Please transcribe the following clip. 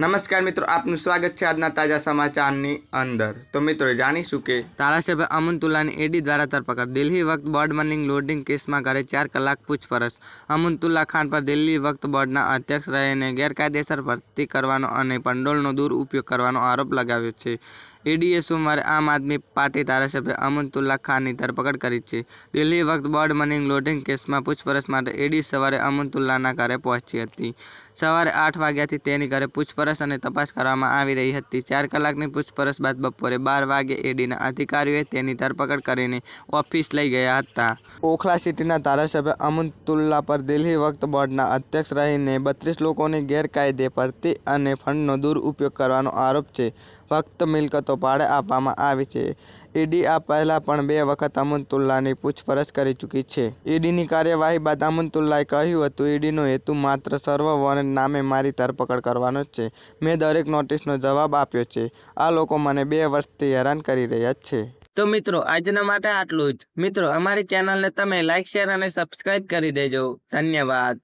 નમસ્કાર મિત્રો, આપનું સ્વાગત છે આજના તાજા સમાચારની અંદર. તો મિત્રો, જાણીશું કે ધારાસભ્ય અમુનતુલ્લાની એડી દ્વારા ધરપકડ. દિલ્હી વખત બોર્ડ મલિંગ લોડિંગ કેસમાં ઘરે ચાર કલાક પૂછપરછ. અમુનતુલ્લા ખાન પર દિલ્હી વખત બોર્ડના અધ્યક્ષ રહીને ગેરકાયદેસર ભરતી કરવાનો અને ભંડોળનો દુરુપયોગ કરવાનો આરોપ લગાવ્યો છે. ઈડીએ સોમવારે આમ આદમી પાર્ટી ધારાસભ્ય અમુનતુલ્લા ખાનની ધરપકડ કરી છે? દિલ્હી વખત બોર્ડ મની લોડિંગ કેસમાં પૂછપરછ માટે ઈડી સવારે અમુનતુલ્લાના ઘરે પહોંચી હતી. સવારે આઠ વાગ્યાથી તેની ઘરે પૂછપરછ અને તપાસ કરવામાં આવી રહી હતી. ચાર કલાકની પૂછપરછ બાદ બપોરે બાર વાગે ઈડીના અધિકારીઓએ તેની ધરપકડ કરીને ઓફિસ લઈ ગયા હતા. ઓખલા સિટીના ધારાસભ્ય અમુનતુલ્લા પર દિલ્હી વખત બોર્ડના અધ્યક્ષ રહીને બત્રીસ લોકોની ગેરકાયદે ભરતી અને ફંડનો દુરુપયોગ કરવાનો આરોપ છે. ફક્ત મિલકતો ભાડે આપવામાં આવી છે. ઈડી આ પહેલાં પણ બે વખત અમુનતુલ્લાની પૂછપરછ કરી ચૂકી છે. ઈડીની કાર્યવાહી બાદ અમુનતુલ્લાએ કહ્યું હતું, ઈડીનો હેતુ માત્ર સર્વ વોરંટ નામે મારી ધરપકડ કરવાનો જ છે. મેં દરેક નોટિસનો જવાબ આપ્યો છે. આ લોકો મને બે વર્ષથી હેરાન કરી રહ્યા છે. તો મિત્રો, આજના માટે આટલું જ. મિત્રો, અમારી ચેનલને તમે લાઇક શેર અને સબસ્ક્રાઇબ કરી દેજો. ધન્યવાદ.